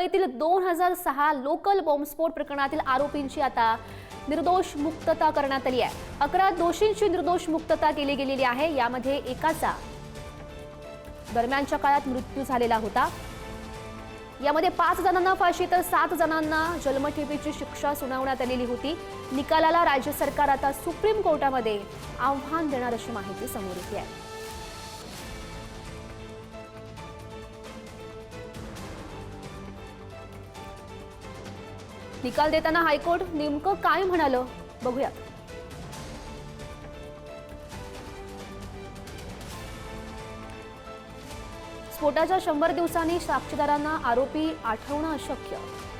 मुंबईतील दोन हजार सहा लोकल बॉम्बस्फोट प्रकरणातील आरोपींची आता निर्दोष मुक्तता करण्यात आली आहे. अकरा दोषींची निर्दोष मुक्तता केली गेलेली आहे. यामध्ये एकाचा दरम्यानच्या काळात मृत्यू झालेला होता. यामध्ये पाच जणांना फाशी तर सात जणांना जन्मठेपेची शिक्षा सुनावण्यात आलेली होती. निकालाला राज्य सरकार आता सुप्रीम कोर्टामध्ये आव्हान देणार अशी माहिती समोर येते आहे. निकाल देताना हायकोर्ट नेमकं काय म्हणालं? बघूयात. स्फोटाच्या शंभर दिवसांनी साक्षीदारांना आरोपी आठवणं अशक्य.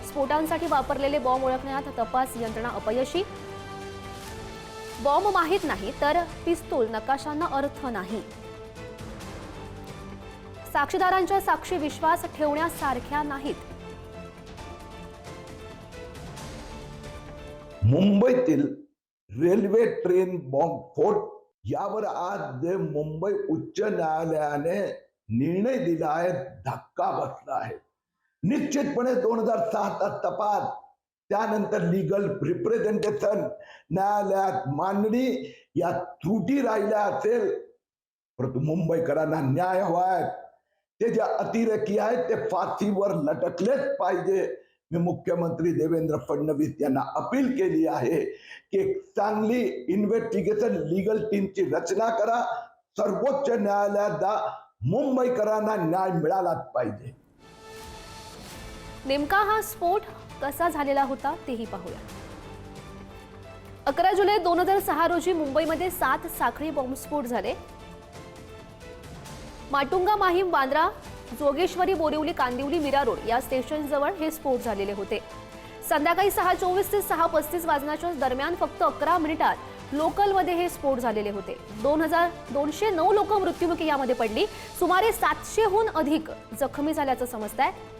स्फोटांसाठी वापरलेले बॉम्ब ओळखण्यात तपास यंत्रणा अपयशी. बॉम्ब माहीत नाही तर पिस्तूल नकाशांना अर्थ नाही. साक्षीदारांच्या साक्षी विश्वास ठेवण्यासारख्या नाहीत. मुंबईतील रेल्वे ट्रेन बॉम्बस्फोट यावर आज जे मुंबई उच्च न्यायालयाने निर्णय दिला आहे. धक्का बसला आहे. निश्चितपणे दोन हजार सहाचा तपास त्यानंतर लिगल रिप्रेझेंटेशन न्यायालयात मांडणी या त्रुटी राहिल्या असेल परंतु मुंबईकरांना न्याय हवाय ते जे अतिरेकी आहेत ते फाशीवर लटकलेच पाहिजे. मी मुख्यमंत्री देवेंद्र फडणवीस यांना अपील केली आहे की एक चांगली इन्व्हेस्टिगेशन लिगल टीमची रचना करा. सर्वोच्च न्यायालयात जा मुंबईकरांना न्याय मिळालाच पाहिजे. नेमका हा स्फोट कसा झालेला होता तेही पाहूया. अकरा जुलै दोन हजार सहा रोजी मुंबईमध्ये सात साखळी बॉम्बस्फोट झाले. माटुंगा माहीम बांद्रा जोगेश्वरी बोरिवली कांदिवली मीरा रोड या स्टेशनजवळ हे स्फोट झालेले होते. संध्याकाळी सहा चोवीस ते सहा पस्तीस वाजण्याच्या दरम्यान फक्त अकरा मिनिटात लोकलमध्ये हे स्फोट झालेले होते. दोन हजार दोनशे नऊ लोक मृत्युमुखी यामध्ये पडली. सुमारे सातशेहून अधिक जखमी झाल्याचं समजत आहे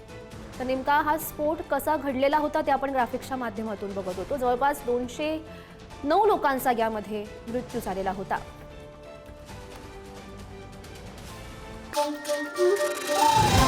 तर नेमका हा स्फोट कसा घडलेला होता ते आपण ग्राफिक्सच्या माध्यमातून बघत होतो. जवळपास दोनशे नऊ लोकांचा यामध्ये मृत्यू झालेला होता. Boom, boom.